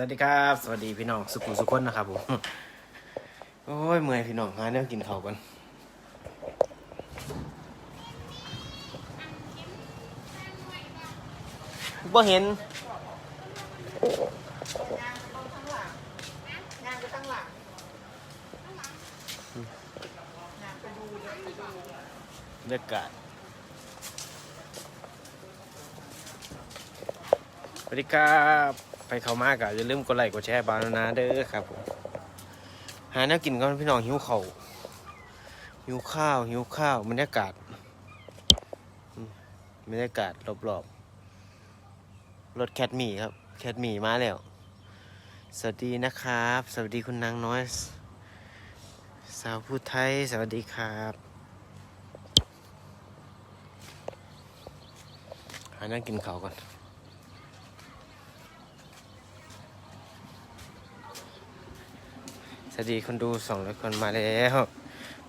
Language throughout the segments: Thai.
วัสดีครับ สวัสดีพี่น้องสุขุสุขคนนะครับผม โอ้ยเมื่อยพี่น้องหาเนื้อกินข้าวกันบ่เห็นงานก็ตั้งหลังงานไปดูเลยไปดูบรรยากาศสวัสดีครับ ไปเข้ามากอะอย่าลืมกดไลค์กดแชร์บานนาเด้อครับผมหาเนื้อกินก่อนพี่น้องหิวเข้าหิวข้าวหิวข้าวบรรยากาศบรรยากาศรอบๆรถแคทมี่ครับ แคทมี่มาแล้ว สวัสดีนะครับ สวัสดีคุณนางน้อย สาวผู้ไทย สวัสดีครับหานั่งกินข้าวก่อน วัสดีคนดูสองร้อยคนมาแล้ว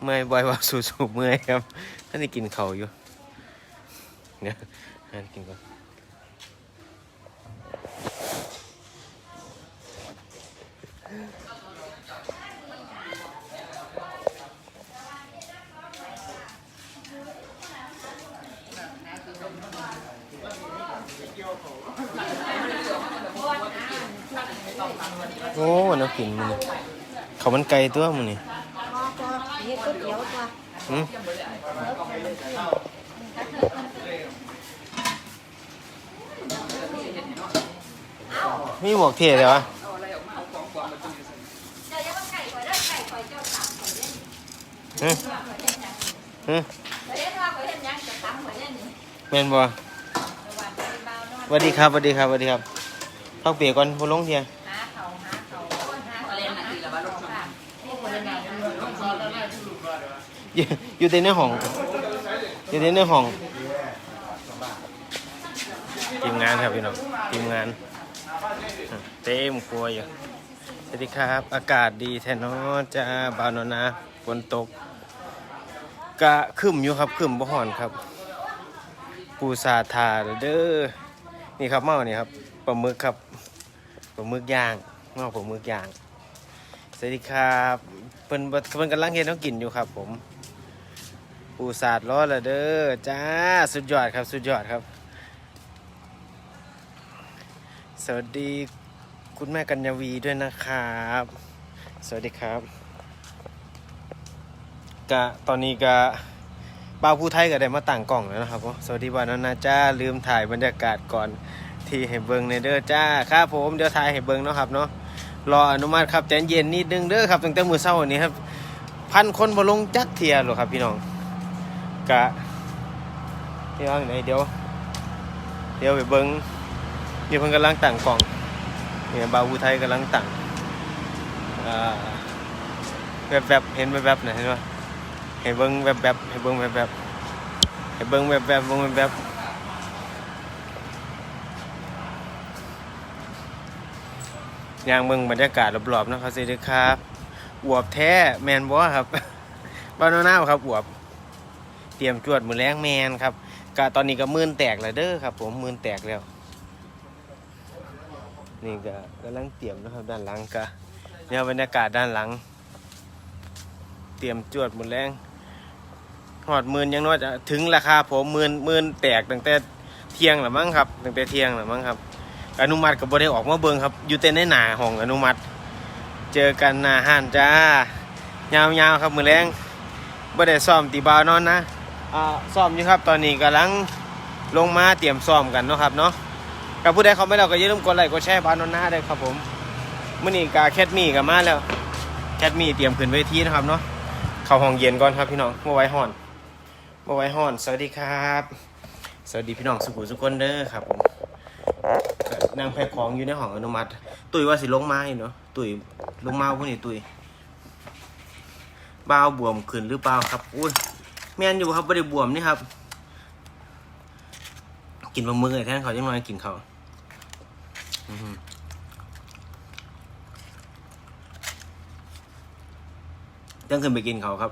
เมื่อยบ่อยว่าสูสูเมื่อยครับท่านได้กินเข้าอยู่เนี่ยหากินก่อนโอ้น้ำกินมัน นี่ข้าวมันไก่ตัวมันนี่พอพอเฮ็ดก๋วยเตี๋ยวตัวอืมมีหมวกเท่เลยวะฮึฮึแม่นบ่สวัสดีครับสวัสดีครับสวัสดีครับพักเปียกก่อนบ่ลงเทีย อยู่อยู่ในห้องอยู่ในห้องทีมงานครับพี่น้องทีมงานเต็มครัวอยู่สวัสดีครับ อากาศดีแท้เนอะจ้าบานนะฝนตกกะครึมอยู่ครับครึมบ่ห่อนครับปูซาทาเด้อนี่ครับเมานี่ครับปลาหมึกครับปลาหมึกย่างเมาปลาหมึกย่างสวัสดีครับเพิ่นเพิ่นกำลังเฮ็ดน้องกินอยู่ครับผม ปูซาดร้อละเด้อจ้าสุดยอดครับสุดยอดครับ สวัสดีคุณแม่กัญญาวีด้วยนะครับ สวัสดีครับกะตอนนี้กะบ่าผู้ไทยก็ได้มาตั้งกล่องแล้วนะครับสวัสดีวันนั้นนะจ้าลืมถ่ายบรรยากาศก่อนที่ให้เบิงในเด้อจ้าครับผมเดี๋ยวถ่ายให้เบิงเนาะครับเนาะรออนุมัติครับใจเย็นนิดนึงเด้อครับตั้งแต่มือเช้านี้ครับพันคนบ่ลงจักเทียหรอครับพี่น้อง กะเดี๋ยวไหนเดี๋ยวเดี๋ยวไปเบิงเดี๋ยวเพิ่นกำลังตั้งกล่องเนี่ยบาวอุทัยกำลังตั้งอ่าแวบเห็นแวบๆนเห็นปะเห็นเบิ้งแวบๆเห็นเบิ้งแวบๆเห็นเบิ้งแวบๆเบิ้งแวบๆยางเบิ้งบรรยากาศรอบๆนะครับสิเด้อครับอวบแท้แมนบ่ครับบ้านโนนาวครับอวบ เตรียมจวดมือแรงแมนครับกะตอนนี้ก็มื่นแตกแล้วเด้อครับ ผมมื่นแตกแล้ว นี่ก็กำลังเตรียมนะครับด้านหลังก็เนี่ยบรรยากาศด้านหลัง เตรียมจวดหมดแรงหอดมื่นยังน้อยจะถึงราคาผมมื่นมื่นแตกตั้งแต่เที่ยงหรือมั้งครับตั้งแต่เที่ยงหรือมั้งครับ อนุมัติกับบได้ออกมาเบิงครับ อยู่เต้นในหนาห้องอนุมัติ เจอกันหน้าห้านจ้ายาวๆครับมือแรงบ่ได้ซ้อมตีบาวนอนนะ ซ้อมอยู่ครับตอนนี้กำลังลงมาเตรียมซ้อมกันเนาะครับเนาะกับผู้ใดเขาไม่เราก็อย่าลืมกดไลค์กดแชร์บ้านนนหน้าด้วยครับผมมื่อนี้กาแคทมี่กับมาแล้วแคทมี่เตรียมขึ้นเวทีนะครับเนาะเข้าห้องเย็นก่อนครับพี่น้องเมื่อไว้ห่อนเมื่อไว้ห่อน สวัสดีครับ สวัสดีพี่น้องสุขุสุคนเด้อครับผมนั่งแพ็คของอยู่ในห้องอนุมัติ ตุยว่าสิลงมาอีกเนาะตุยลงมาพวกนี้ตุยบ้าวบวมขึ้นหรือเปล่าครับอุ้ย แม่นอยู่ครับไม่ได้บวมนี่ครับ กินบะมึกไอ้แท่นเขาจะมากินเขาวอื้อหือต้องขึ้นไปกินเขาครับ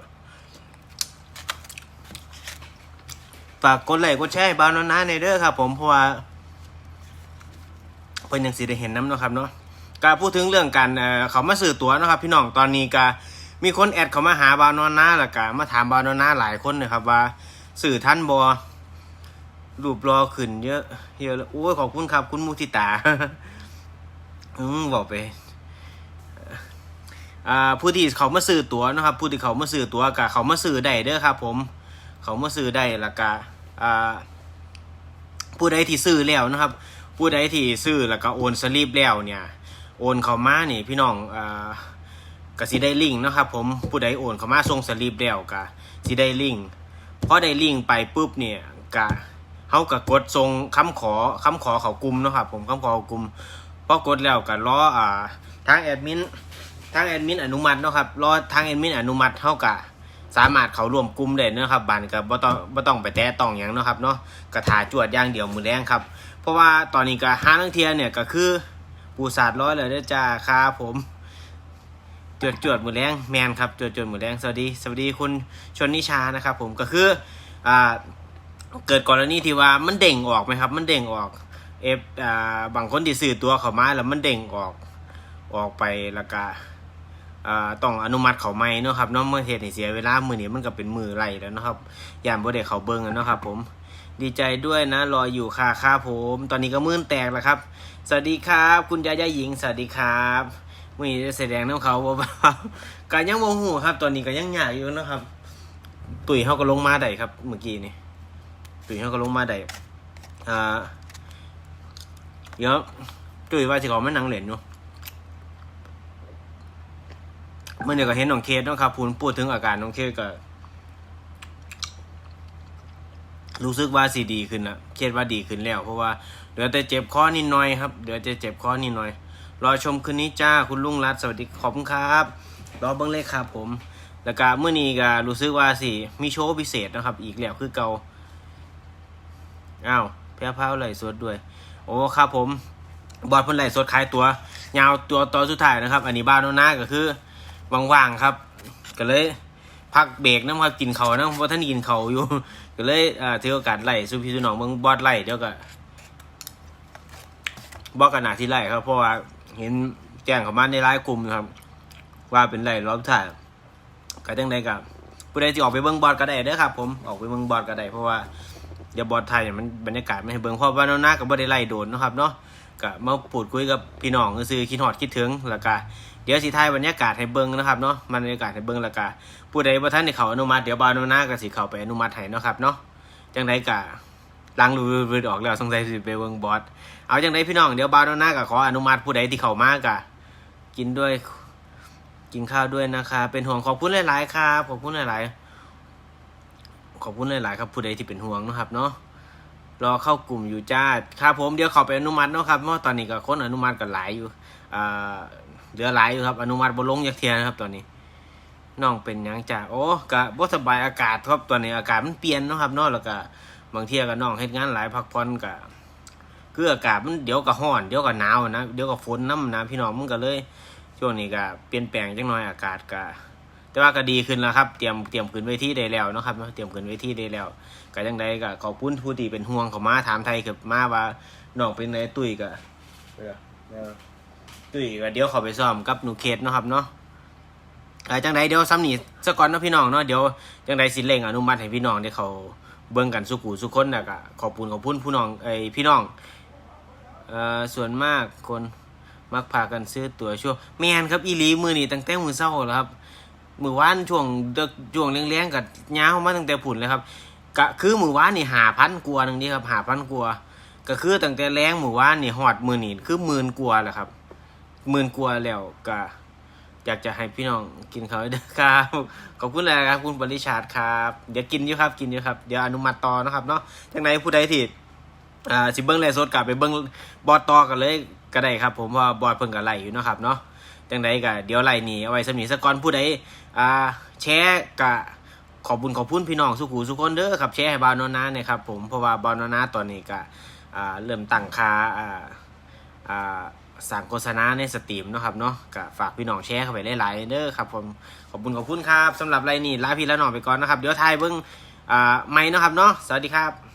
ฝากกดไลค์กดแชร์ให้บานนนะในเด้อครับ ผมเพราะว่าเพิ่นยังสิได้เห็นน้ำเนาะครับเนาะก็พูดถึงเรื่องการเขามาสื่อตัวนะครับ พี่น้องตอนนี้ก็ มีคนแอดเขามาหาบาวนอนนาแล้วก็มาถามบาวนอนนาหลายคนนะครับว่าสื่อท่านบอรูปรอขึ้นเยอะเยอะโอ้ยขอบคุณครับ คุณมุทิตา อืมบอกไปอ่าผู้ที่เขามาสื่อตัวนะครับ ผู้ที่เขามาสื่อตัวกับเขามาสื่อได้เด้อครับ ผม เขามาซื้อได้ล้วก็อ่าผู้ใดที่ซื้อแล้วนะครับ ผู้ใดที่ซื้อแล้วก็โอนสลิปแล้วเนี่ย โอนเข้ามานี่พี่น้องอ่า ก็สิได้ลิงก์เนาะครับผมผู้ใดโอนเข้ามาส่งสลิปแล้วก็สิได้ลิงก์พอได้ลิงก์ไปปุ๊บเนี่ยก็เฮาก็กดส่งคำขอคำขอเขากลุ่มเนาะครับผมคำขอเขากลุ่มพอกดแล้วก็รออ่าทางแอดมินทางแอดมินอนุมัติเนาะครับรอทางแอดมินอนุมัติเฮาก็สามารถเขาร่วมกลุ่มได้เนาะครับบานก็บ่ต้องบ่ต้องไปแตะต้องหยังเนาะครับเนาะกระถาจวดอย่างเดียวมือแรงครับ เพราะว่าตอนนี้ก็หาทั้งเทียเนี่ยก็คือปูสาดร้อยเลยเด้จ้าครับผม จวดจวดหมือแรงแมนครับจวดจวดหมือแรงสวัสดีสวัสดีคุณชนนิชานะครับ ผมก็คืออ่าเกิดกรณีที่ว่ามันเด้งออกไหมครับ มันเด้งออกเอฟอ่าบางคนที่สื่อตัวเขามาแล้วมันเด้งออกออกไปแล้วก็อ่าต้องอนุมัติเขาไม่เนาะครับเนาะเมื่อเหตุเสียเวลามือนี้มันก็เป็นมือไรแล้วนะครับยามบ่ได้เขาเบิ่งเนาะครับ ผมดีใจด้วยนะ รออยู่ค่ะค่ะผม ตอนนี้ก็มื่นแตกแล้วครับ สวัสดีครับ คุณยายาหญิง สวัสดีครับ มื่อนี้แสดงน้ำเขาบ่บ่าวก็ยังโมโหครับ ตอนนี้ก็ยังยากอยู่นะครับ ตุ๋ยเขาก็ลงมาได้ครับ เมื่อกี้นี่ตุ๋ยเขาก็ลงมาได้อ่าเดี๋ยวตุ๋ยว่าจะขอมานั่งเล่นอยู่เมื่อเดี๋ยวก็เห็นน้องเคสเนาะครับพูดพูดถึงอาการน้องเคสก็รู้สึกว่าสีดีขึ้นละเคสว่าดีขึ้นแล้ว เพราะว่าเหลือแต่เจ็บคอนิดหน่อยครับเหลือแต่เจ็บคอนิดหน่อย รอชมคืนนี้จ้าคุณลุงรัตสวัสดีขอบคุณครับรอเบิ้งเลยครับผมแล้วก็เมื่อนี้ก็รู้สึกว่าสิมีโชว์พิเศษนะครับ อีกแล้วคือเกาอ้าวแพ้วพราวไหลฟ์สดด้วย โอ้ครับผมบอดเพิ่นไหลสดขายตัวยาวตัวตอนสุดท้ายนะครับ อันนี้บ้านโนนาก็คือว่างๆครับ ก็เลยพักเบรกน้ำครับกินเขานะเพราะท่านกินเขาอยู่ ก็เลยอ่าถือโอกาสไล่สุพี่สุน้องเมืองบอดไล่เดี๋ยวก็บอกกันหนาที่ไล่ครับเพราะว่า เห็นแจ้งเขามาในไลน์กลุ่มนะครับ ว่าเป็นไล่รอบถ่ายก็จังใดกับผู้ใดที่ออกไปเบิ้งบอดก็ได้เด้อครับ ผมออกไปเบิ้งบอดก็ได้เพราะว่าเดี๋ยวบอดไทยเนี่ยมันบรรยากาศไม่ให้เบิ้งเพราะว่าโนนากับบ่ได้ไล่โดนนะครับเนาะก็มาพูดคุยกับพี่น้องก็คือคิดฮอดคิดถึงแล้วก็เดี๋ยวสิทายบรรยากาศให้เบิ่งนะครับเนาะมันบรรยากาศให้เบิ่งแล้วก็ผู้ใดบ่ทันได้เขาอนุมัติเดี๋ยวบาวอนุนาก็สิเข้าไปอนุมัติให้เนาะครับเนาะจังไดก็ล้างรูดออกแล้วสงสัยสิไปเบิ่งบอส เอาจังไดพี่น้องเดี๋ยวบาวอนุนาก็ขออนุมัติผู้ใดที่เข้ามาก็กินด้วย กินข้าวด้วยนะคะ เป็นห่วงขอบคุณหลาย ๆ ครับขอบคุณหลาย ๆ ขอบคุณหลาย ๆ ครับผู้ใดที่เป็นห่วงนะครับเนาะรอเข้ากลุ่มอยู่จ้าครับผมเดี๋ยวเข้าไปอนุมัติเนาะครับเพราะตอนนี้ก็คนอนุมัติกันหลายอยู่อ่าเหลือหลายอยู่ครับ อนุมัติบลงยักเทียนะครับ ตอนนี้น้องเป็นยังจ้าโอ้กะบ่สบายอากาศครับตอนนี้อากาศมันเปลี่ยนเนาะครับเนาะแล้วก็บางเที่ยก็น้องเฮ็ดงานหลายพักผ่อนก็ คืออากาศมันเดี๋ยวก็ร้อนเดี๋ยวก็หนาวนะเดี๋ยวก็ฝนน้ำนะพี่น้องมันก็เลย ช่วงนี้ก็เปลี่ยนแปลงจังหน่อยอากาศก็แต่ว่าก็ดีขึ้นแล้วครับเตรียมเตรียมขึ้นเวทีได้แล้วนะครับเตรียมขึ้นเวทีได้แล้วก็จังใดก็ขอบคุณผู้ที่เป็นห่วงเขามาถามไทยกับมาว่าน้องเป็นไงตุ้ยก็ตุ้ยก็เดี๋ยวเขาไปซ้อมกับหนูเคสนะครับเนาะอาจังใดเดี๋ยวซ้ำนี่สก่อนนะพี่น้องเนาะเดี๋ยวจังใดสิเร่งอนุมัติให้พี่น้องได้เขาเบิ่งกันสุขูสุขคนนะก็ขอบคุณขอบคุณผู้น้องไอพี่น้อง เอ่อส่วนมากคนมักพากันซื้อตั๋วช่วงแมนครับอีหลีมือนี่ตั้งแต่มือเศร้าแล้วครับมือวานช่วงเด็กช่วงเลี้ยงๆกับยาวมาตั้งแต่ผุนเลยครับก็คือมือวานนี่หาพันกว่าหนึงนี่ครับหาพันกว่าก็คือตั้งแต่แรงมือวานนี่ฮอดมือนี่คือหมื่นกว่าแหละครับหมื่นกว่าแล้วก็อยากจะให้พี่น้องกินเขาวด้วยครับขอบคุณเลยครับคุณบริชาติครับ เดี๋ยวกินอยู่ครับกินอยู่ครับ เดี๋ยวอนุมัติต่อนะครับเนาะจังไหนผู้ใดที่ อ่าสิเบิ้งไลฟ์สดกลับไปเบิ้งบอดต่อกันเลยก็ได้ครับ ผมว่าบอดเพิ่งกับไลฟ์อยู่เนาะครับเนาะจังใดก็เดี๋ยวไลฟ์นี่เอาไว้สำนีสกก่อนผู้ใดอ่าแชร์กะขอบคุญขอบคุณพี่น้องสุขูสุขคนเด้อครับแชร์ให้บาวนอนาเนี่ยครับผมเพราะว่าบาวนอนาตอนนี้ก็อ่าเริ่มตั้งค่าอ่าอ่าสั่งโฆษณาในสตรีมเนาะครับเนาะก็ฝากพี่น้องแชร์เข้าไปหลายๆเด้อครับผมขอบคุณขอบคุณครับสำหรับไรนี่ลาพี่ละน้อไปก่อนนะครับ เดี๋ยวทายเบิ้งอ่าไม่เนาะครับเนาะสวัสดีครับ